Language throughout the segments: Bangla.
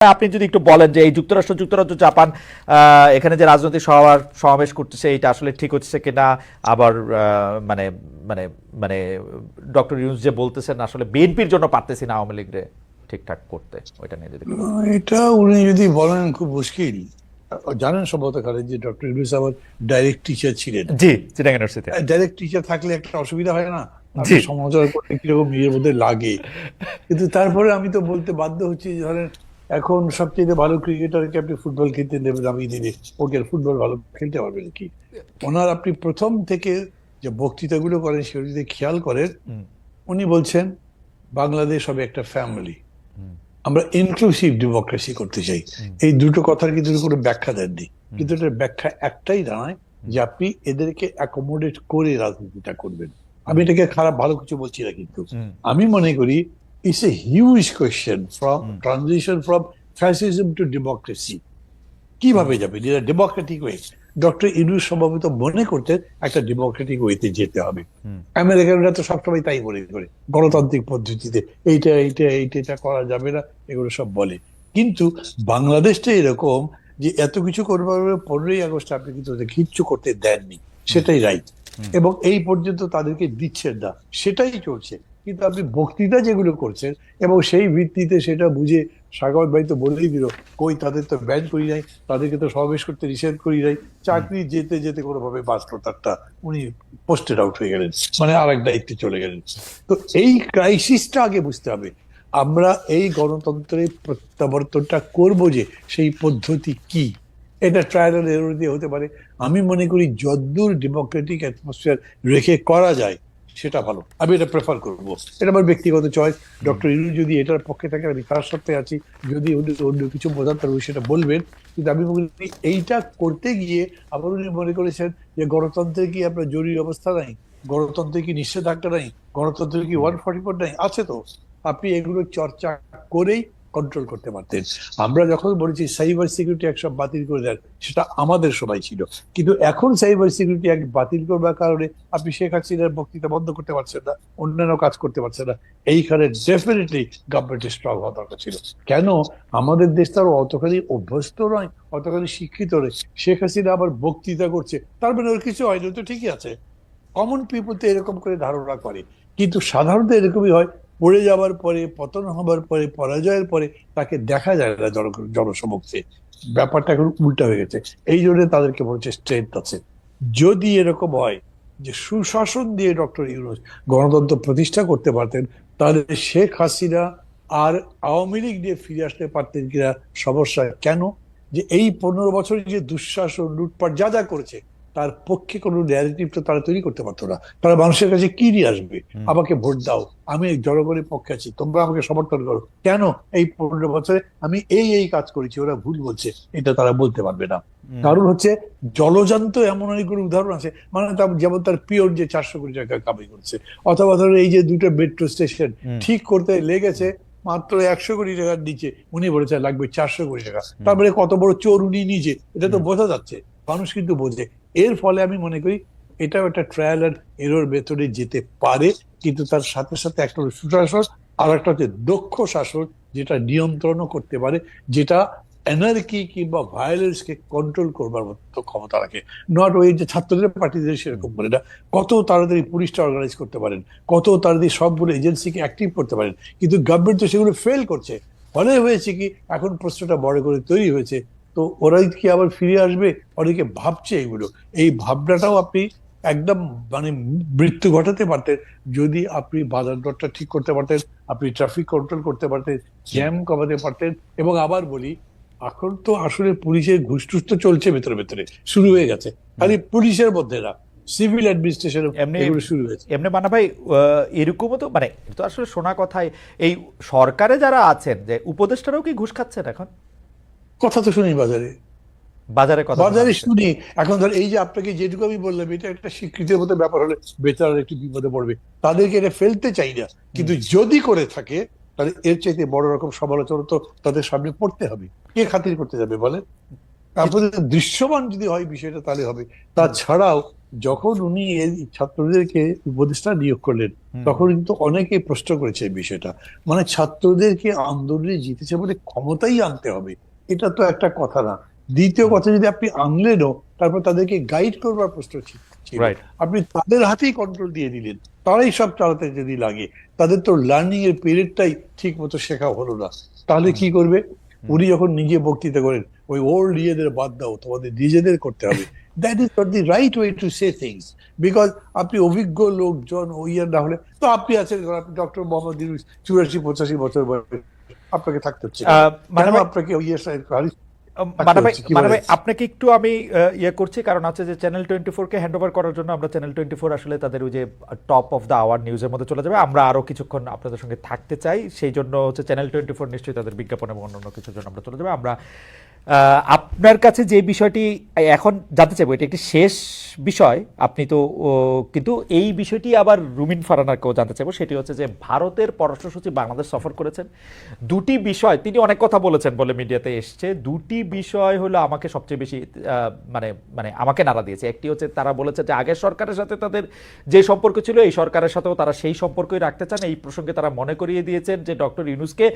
আপনি যদি একটু বলেন যে এই যুক্তরাষ্ট্র যুক্তরাজ্য জাপান এখানে যে রাজনৈতিক সভা সমাবেশ করতেছে এটা আসলে ঠিক হচ্ছে কিনা? আবার মানে মানে মানে ডক্টর ইউনুস যে বলতেছেন আসলে বিএনপির জন্য পারতেছি না আওয়ামী লীগরে ঠিকঠাক করতে ওইটা নিয়ে যদি এটা উনি যদি বলেন খুব মুশকিল। জানেন সম্ভবত কারণ যে ডক্টর ইউনুস আমার ডাইরেক্ট টিচার ছিলেন। জি চিটাং ইউনিভার্সিটি ডাইরেক্ট টিচার থাকলে একটা অসুবিধা হয় না। সমালোচনা করতে কীরকম নিজের মধ্যে লাগে? কিন্তু তারপরে আমি তো বলতে বাধ্য হচ্ছি ধরেন এখন সবচেয়ে ভালো ক্রিকেটারকে আপনি ফুটবল খেলতে দেবেন আমি দিনে ওকে ফুটবল ভালো খেলতে পারবেন কি। ওনার আপনি প্রথম থেকে যে বক্তৃতাগুলো করেন সেগুলো যদি খেয়াল করেন উনি বলছেন বাংলাদেশ হবে একটা ফ্যামিলি আমরা ইনক্লুসিভ ডেমোক্রেসি করতে চাই। এই দুটো কথার কিন্তু কোনো ব্যাখ্যা দেননি। কিন্তু এটার ব্যাখ্যা একটাই দাঁড়ায় যে আপনি এদেরকে অ্যাকোমোডেট করে রাজনীতিটা করবেন। আমি এটাকে খারাপ ভালো কিছু বলছি না কিন্তু। আমি মনে করি it's a huge question from. Transition from fascism to democracy কীভাবে যাবে? যেটা ডেমোক্রেটিক ওয়ে ডক্টর ইউনুস সম্ভবত মনে করতেন একটা ডেমোক্রেটিক ওয়েতে যেতে হবে। আমেরিকানরা তো সবসময় তাই মনে করে। গণতান্ত্রিক পদ্ধতিতে এইটা এইটা এইটা এটা করা যাবে না এগুলো সব বলে। কিন্তু বাংলাদেশটা এরকম যে এত কিছু করবার পনেরোই আগস্ট আপনি কিন্তু কিচ্ছু করতে দেননি। সেটাই রাইট। এবং এই পর্যন্ত তাদেরকে দিচ্ছেন না। সেটাই চলছে। কিন্তু আপনি বক্তৃতা যেগুলো করছেন এবং সেই ভিত্তিতে সেটা বুঝে সাগর ভাই তো বলেই দিল, কই তাদের তো ব্যান করি নাই, তাদেরকে তো সমাবেশ করতে নিষেধ করি নাই, চাকরি যেতে যেতে কোনোভাবে তারটা উনি পোস্টেড আউট হয়ে গেলেন মানে আর এক দায়িত্বে চলে গেলেন। তো এই ক্রাইসিসটা আগে বুঝতে হবে, আমরা এই গণতন্ত্রের প্রত্যাবর্তনটা করব যে সেই পদ্ধতি কি? এটা ট্রায়াল এরর দিয়ে হতে পারে। আমি মনে করি যদ্দূর ডেমোক্রেটিক অ্যাটমসফিয়ার রেখে করা যায় সেটা ভালো। আমি এটা প্রেফার করব। এটা আমার ব্যক্তিগত চয়েস ডক্টর ইনু যদি এটার পক্ষে থাকে আমি তার সাথে আছি। যদি অন্য কিছু বোঝাতে পারব সেটা বলবেন। কিন্তু আমি করি এইটা করতে গিয়ে আবার উনি মনে করেছেন যে গণতন্ত্রে কি আপনার জরুরি অবস্থা নাই? গণতন্ত্রে কি নিষেধাজ্ঞা নাই? গণতন্ত্রে কি ওয়ান ফর্টি ফোর নাই? আছে তো। আপনি এগুলো চর্চা করেই কন্ট্রোল করতে পারতেন। আমরা যখন বলেছি সাইবার সিকিউরিটি অ্যাক্ট সব বাতিল করে দেন, সেটা আমাদের সময় ছিল। কিন্তু এখন সাইবার সিকিউরিটি অ্যাক্ট বাতিল করবার কারণে আপনি শেখ হাসিনার বক্তৃতা বন্ধ করতে পারছেন না, অন্যান্য কাজ করতে পারছেন না। এইখানে ডেফিনেটলি গভর্নমেন্টের স্ট্রং হওয়া দরকার ছিল। কেন? আমাদের দেশ তার অতখানি অভ্যস্ত নয়, অতখানি শিক্ষিত নয়। শেখ হাসিনা আবার বক্তৃতা করছে, তার মানে ওর কিছু হয়নি তো ঠিকই আছে। কমন পিপল তো এরকম করে ধারণা করে। কিন্তু সাধারণত এরকমই হয় পড়ে যাওয়ার পরে, পতন হবার পরে, পরাজয়ের পরে তাকে দেখা যায় না জনসমক্ষে। ব্যাপারটা এখন উল্টা হয়ে গেছে। এই জন্য তাদেরকে বলছে স্ট্রেংথ আছে যদি এরকম হয় যে সুশাসন দিয়ে ডক্টর ইউনুস গণতন্ত্র প্রতিষ্ঠা করতে পারতেন, তাহলে শেখ হাসিনা আর আওয়ামী লীগ দিয়ে ফিরে আসতে পারতেন কিনা সমস্যা কেন? যে এই পনেরো বছরে যে দুঃশাসন, লুটপাট, যা যা করেছে তার পক্ষে কোনো ন্যারেটিভ তো তারা তৈরি করতে পারতো না। তারা মানুষের কাছে কি নিয়ে আসবে? আমাকে ভোট দাও। আমি জনগণের পক্ষে আছি। তোমরা আমাকে সমর্থন করো। কেন? এই পনেরো বছরে আমি এই এই কাজ করেছি ওরা ভুল বলছে। এটা তারা বলতে পারবে না। কারণ হচ্ছে জলজান্ত এমন অনেকগুলো উদাহরণ আছে। মানে যেমন তার পিওর যে চারশো কোটি টাকা কামাই করছে। অথবা ধরো এই যে দুটো মেট্রো স্টেশন ঠিক করতে লেগেছে মাত্র একশো কোটি টাকার নিচে। উনি বলেছেন লাগবে চারশো কোটি টাকা। তারপরে কত বড় চোর উনি নিজে। এটা তো বোঝা যাচ্ছে। মানুষ কিন্তু বোঝে। এর ফলে আমি মনে করি এটাও একটা ট্রায়াল এন্ড এরর ভেতরে যেতে পারে, কিন্তু তার সাথে সাথে একটা সুশাসন আর একটা হচ্ছে দক্ষ শাসন যেটা নিয়ন্ত্রণও করতে পারে, যেটা এনার্কি কিংবা ভায়োলেন্স কে কন্ট্রোল করবার মতো ক্ষমতা রাখে। নট ওই যে ছাত্রদের পার্টিদের সেরকম করে না, কত তাড়াতাড়ি পুলিশটা অর্গানাইজ করতে পারেন, কত তাড়াতাড়ি সবগুলো এজেন্সিকে অ্যাক্টিভ করতে পারেন, কিন্তু গভর্নমেন্ট তো সেগুলো ফেল করছে। ফলে হয়েছে কি, এখন প্রশ্নটা বড় করে তৈরি হয়েছে তো ওরাই কি আবার ফিরে আসবে? অনেকে ভাবছে এগুলো। এই ভাবনাটাও আপনি একদম মানে মৃত্যু ঘটাতে পারতেন। যদি আপনি বাজার দরটা ঠিক করতে পারতেন আপনি ট্রাফিক কন্ট্রোল করতে পারতেন জ্যাম কমাতে পারতেন এবং আবার বলি এখন তো আসলে পুলিশের ঘুষ টুস তো চলছে ভেতরে ভেতরে শুরু হয়ে গেছে। খালি পুলিশের মধ্যে না সিভিল অ্যাডমিনিস্ট্রেশন এমনি- এগুলো শুরু হয়েছে। এমনি মানা ভাই আহ, এরকমও তো মানে তো আসলে শোনা কথাই এই সরকারে যারা আছেন যে উপদেষ্টারাও কি ঘুষ খাচ্ছেন এখন? কথা তো শুনি বাজারে। বাজারে কথা বাজারে শুনি। এখন ধর এই যে আপনাকে যেটুকু আমি বললাম এটা একটা স্বীকৃতির মতো ব্যাপার হলে বেচারা একটু বিপদে পড়বে। তাদেরকে এটা ফেলতে চাই না। কিন্তু যদি করে থাকে তাহলে এর চাইতে বড় রকম সমালোচনা তো তাদের সামনে পড়তে হবে। কে খাতির করতে যাবে বলেন? তারপরে দৃশ্যমান যদি হয় বিষয়টা তাহলে হবে। তাছাড়াও যখন উনি এই ছাত্রদেরকে উপদেষ্টা নিয়োগ করলেন তখন কিন্তু অনেকে প্রশ্ন করেছে এই বিষয়টা। মানে ছাত্রদেরকে আন্দোলনে জিতেছে বলে ক্ষমতাই আনতে হবে। এটা তো একটা কথা না। দ্বিতীয় কথা যদি আপনি আনলেনও তারপর তাদেরকে গাইড করবার প্রশ্ন আপনি তাদের হাতেই কন্ট্রোল দিয়ে দিলেন। তারাই সব চালাতে যদি লাগে তাদের তো লার্নিং এর পিরিয়ডটাই ঠিক মতো শেখা হলো না। তাহলে কি করবে? উনি যখন নিজে বক্তৃতা করেন ওই ওল্ড ইয়েদের বাদ দাও তোমাদের নিজেদের করতে হবে। That is not the right way to say things because আপনি অভিজ্ঞ লোকজন ওই না হলে তো আপনি আছেন আপনি ডক্টর মোহাম্মদ চুরাশি পঁচাশি বছর বয়সে। আপনাকে থাকতে হচ্ছে। মানে আপনাকে ওই মানে আপনাকে একটু আমি ইয়ে করছি কারণ আছে যে চ্যানেল টোয়েন্টি কে হ্যান্ড ওভার করার জন্য আমরা চ্যানেল টোয়েন্টি ফোর আসলে তাদের ওই যে টপ অফ দ্য আওয়ার নিউজের মধ্যে চলে যাবে। আমরা আরও কিছুক্ষণ আপনাদের সঙ্গে থাকতে চাই। সেই জন্য হচ্ছে চ্যানেল টোয়েন্টি ফোর নিশ্চয়ই তাদের বিজ্ঞাপন এবং অন্যান্য কিছুর জন্য আমরা চলে যাব। আমরা আপনার কাছে যে বিষয়টি এখন জানতে চাইব এটা একটি শেষ বিষয়। আপনি তো কিন্তু এই বিষয়টি আবার রুমিন ফারানাকেও জানতে চাইব। সেটি হচ্ছে যে ভারতের পররাষ্ট্র সচিব বাংলাদেশ সফর করেছেন। দুটি বিষয় তিনি অনেক কথা বলেছেন বলে মিডিয়াতে এসছে। দুটি বিষয় হলো আমাকে সবচেয়ে বেশি মানে মানে আমাকে নাড়া দিয়েছে। একটি হচ্ছে তারা বলেছে যে আগের সরকারের সাথে তাদের যে সম্পর্ক ছিল, এই সরকারের সাথেও তারা সেই সম্পর্কই রাখতে চান। এই প্রসঙ্গে তারা মনে করিয়ে দিয়েছেন যে ডক্টর ইউনুসকে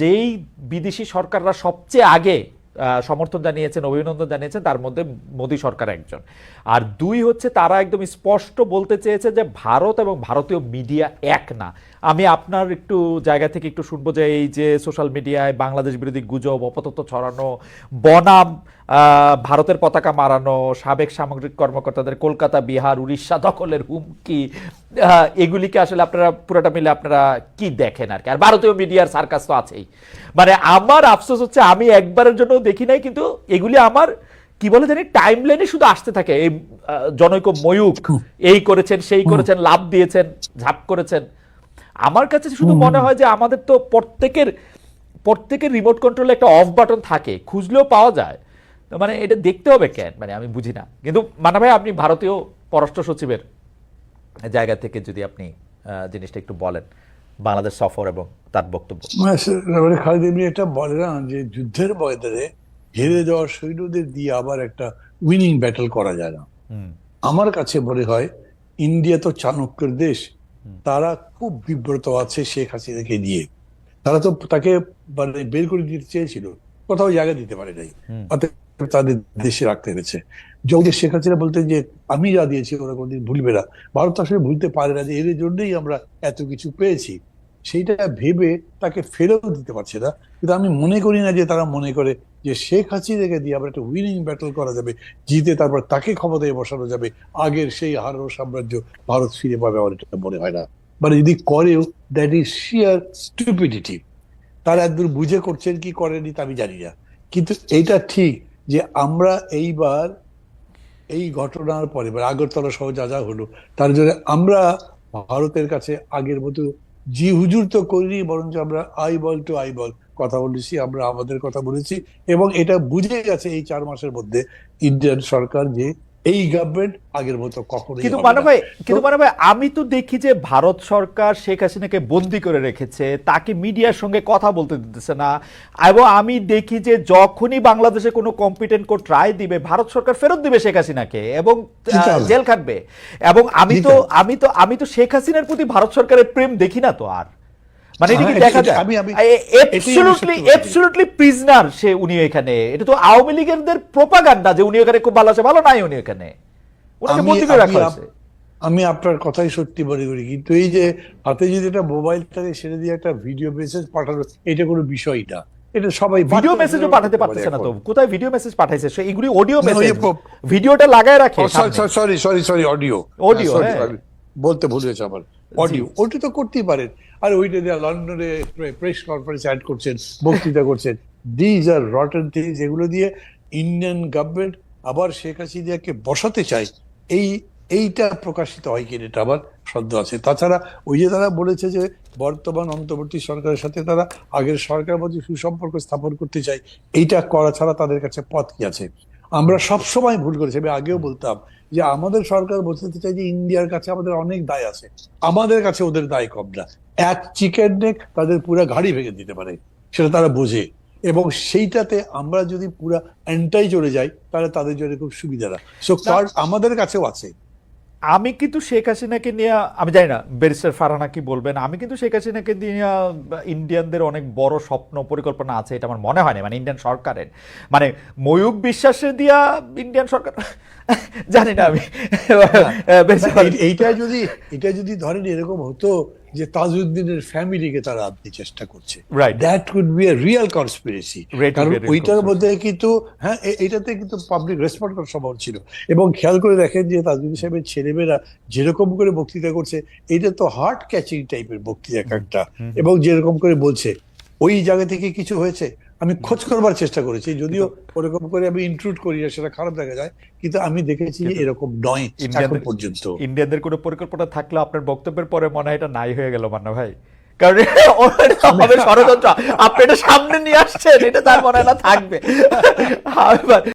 যেই বিদেশি সরকাররা সবচেয়ে আগে সমর্থন জানিয়েছেন, অভিনন্দন জানিয়েছেন, তার মধ্যে মোদী সরকার একজন। আর দুই হচ্ছে, তারা একদম স্পষ্ট বলতে চেয়েছে যে ভারত এবং ভারতীয় মিডিয়া এক না। আমি আপনার একটু জায়গা থেকে একটু শুনব যে এই যে সোশ্যাল মিডিয়ায় বাংলাদেশ বিরোধী গুজব অপতত্ব ছড়ানো, বনাম ভারতের পতাকা মারানো সাবেক সামগ্রিক কর্মকর্তাদের কলকাতা বিহার উড়িষ্যা দখলের হুমকি এগুলিকে আসলে আপনারা পুরোটা মিলে আপনারা কি দেখেন আর কি? আর ভারতীয় মিডিয়ার সার্কাস তো আছেই। মানে আমার আফসোস হচ্ছে আমি একবারের জন্য দেখি নাই কিন্তু এগুলি আমার কি বলে জানি টাইম লাইনে শুধু আসতে থাকে। এই জনৈক ময়ূক এই করেছেন সেই করেছেন লাভ দিয়েছেন ঝাপ করেছেন। আমার কাছে শুধু মনে হয় যে আমাদের তো প্রত্যেকের প্রত্যেকের রিমোট কন্ট্রোলে একটা অফ বাটন থাকে খুঁজলেও পাওয়া যায়। মানে এটা দেখতে হবে কেন? মানে আমি বুঝি না। কিন্তু মানা ভাই আপনি ভারতীয় পররাষ্ট্র সচিবের জায়গা থেকে যদি আপনি জিনিসটা একটু বলেন। বাংলাদেশ সফর এবং তার বক্তব্য। মানে খালিদ এমনি এটা বলে না যে যুদ্ধের ময়দানে হেরে যাওয়া সৈন্যদের দিয়ে আবার একটা উইনিং ব্যাটল করা যায় না। আমার কাছে মনে হয় ইন্ডিয়া তো চাণক্যের দেশ। তারা খুব বিব্রত আছে শেখ হাসিনাকে নিয়ে। তারা তো তাকে মানে বের করে দিতে চেয়েছিল। কোথাও জায়গা দিতে পারে নাই। হুম। তাদের দেশে রাখতে পেরেছে যখন শেখ হাসিনা বলতেন যে, আমি যা দিয়েছি ওরা কোনদিন ভুলবে না। ভারত আসলে ভুলতে পারে না যে এর জন্যই আমরা এত কিছু পেয়েছি। সেইটা ভেবে তাকে ফেরত দিতে পারছে না। কিন্তু আমি মনে করি না যে, তারা মনে করে যে, শেখ হাসিনাকে দিয়ে আবার একটা উইনিং ব্যাটল করা যাবে, জিতে তারপর তাকে ক্ষমতায় বসানো যাবে। আগের সেই হারানো সাম্রাজ্য ভারত ফিরে পাবে আমার এটা মনে হয় না। মানে যদি করেও দ্যাট ইজ শিয়ার স্টুপিডিটি তারা একদূর বুঝে করছেন কি করেনি তা আমি জানি না। কিন্তু এইটা ঠিক যে আমরা এইবার এই ঘটনার পরে আগরতলা সহ যা যা হলো, তার জন্য আমরা ভারতের কাছে আগের মতো জি হুজুর তো করিনি, বরঞ্চ আমরা eyeball to eyeball কথা বলেছি, আমরা আমাদের কথা বলেছি এবং এটা বুঝে গেছে এই চার মাসের মধ্যে ইন্ডিয়ান সরকার যে এই গভর্নমেন্ট আগের মতো কখনোই কিন্তু হবে মানে ভাই কিন্তু মানে ভাই আমি তো দেখি যে ভারত সরকার শেখ হাসিনাকে বন্দি করে রেখেছে তাকে মিডিয়ার সঙ্গে কথা বলতে দিতেছে না এবং আমি দেখি যে যখনই বাংলাদেশে কোনো কম্পিটেন্ট কোর্ট রায় দিবে ভারত সরকার ফেরত দিবে শেখ হাসিনাকে এবং। জেল খাটবে। এবং আমি তো আমি তো আমি তো শেখ হাসিনার প্রতি ভারত সরকারের প্রেম দেখি না তো আর। মানে এটা কি দেখা যায়? আমি- আমি- এবসলিউটলি এবসলিউটলি প্রিজনার সে উনি এখানে। এটা তো আওয়ামী লীগেরদের প্রোপাগান্ডা যে উনি এখানে খুব ভালো আছে ভালো নাই উনি এখানে। ওনাকে বন্দি করে রাখা হয়েছে। আমি আপনার কথাই সত্যি মনে করি। কিন্তু এই যে হাতে যদি একটা মোবাইল থাকে সেটা দিয়ে একটা ভিডিও মেসেজ পাঠানো এটা কোনো বিষয় না। এটা সবাই ভিডিও মেসেজও পাঠাতে পারতেছে না তো। কোথায় ভিডিও মেসেজ পাঠাইছে? সে এগুলি অডিও মেসেজ ভিডিওটা লাগায় রাখে সরি সরি সরি অডিও হ্যাঁ। বলতে ভুল হয়েছে আমার। অডিও ওটা তো করতেই পারেন। আর ওইটা দিয়ে লন্ডনে প্রেস কনফারেন্স অ্যাড করছেন বক্তৃতা করছেন। দিজ আর রটন থিংস এগুলো দিয়ে ইন্ডিয়ান গভর্নমেন্ট আবার শেখ হাসিনাকে বসাতে চায়। এই এইটা প্রকাশিত হয় কিনা এটা আবার সন্দেহ আছে। তাছাড়া ওই যে তারা বলেছে যে বর্তমান অন্তর্বর্তী সরকারের সাথে তারা আগের সরকার মধ্যে সুসম্পর্ক স্থাপন করতে চায় এইটা করা ছাড়া তাদের কাছে পথ কি আছে? আমরা সব সময় ভুল করেছি। আমি আগেও বলতাম যে আমাদের সরকার বলতে চাই যে ইন্ডিয়ার কাছে আমাদের অনেক দায় আছে। আমাদের কাছে ওদের দায় কম না। এক চিকেন নেক তাদের পুরো গাড়ি ভেঙে দিতে পারে সেটা তারা বোঝে। এবং সেইটাতে আমরা যদি পুরা অ্যান্টাই চলে যাই তাহলে তাদের জন্য খুব সুবিধা না। সো কার্ড আমাদের কাছেও আছে। আমি কিন্তু শেখ হাসিনাকে নিয়ে আমি জানি না ব্যারিস্টার ফারহানা কি বলবেন আমি কিন্তু শেখ হাসিনাকে নিয়ে ইন্ডিয়ানদের অনেক বড় স্বপ্ন পরিকল্পনা আছে এটা আমার মনে হয় না মানে ইন্ডিয়ান সরকারের। মানে ময়ূক বিশ্বাসে দিয়া ইন্ডিয়ান সরকার জানি না আমি। এইটা যদি এটা যদি ধরেন এরকম হতো যে তাজউদ্দিনের ফ্যামিলিকে তারা আপনি চেষ্টা করছে. That could be a real conspiracy কারণ ওইটার. মধ্যে কিন্তু হ্যাঁ এটাতে কিন্তু পাবলিক রেসপন্ড করার সম্ভব ছিল এবং খেয়াল করে দেখেন যে তাজউদ্দিন সাহেবের ছেলেমেয়েরা যেরকম করে বক্তৃতা করছে এটা তো হার্ট ক্যাচিং টাইপের বক্তৃতা একটা এবং যেরকম করে বলছে ওই জায়গা থেকে কিছু হয়েছে আমি খোঁজ করবার চেষ্টা করেছি যদিও ওরকম করে আমি ইনক্লুড করি সেটা খারাপ দেখা যায় কিন্তু আমি দেখেছি এরকম নয় এখন পর্যন্ত। ইন্ডিয়ানদের কোনো পরিকল্পনা থাকলে আপনার বক্তব্যের পরে মনে হয় এটা নাই হয়ে গেল মান্না ভাই। কারণ আমাদের ষড়যন্ত্র আপনি এটা সামনে নিয়ে আসছেন এটা তার মনে হয় না থাকবে।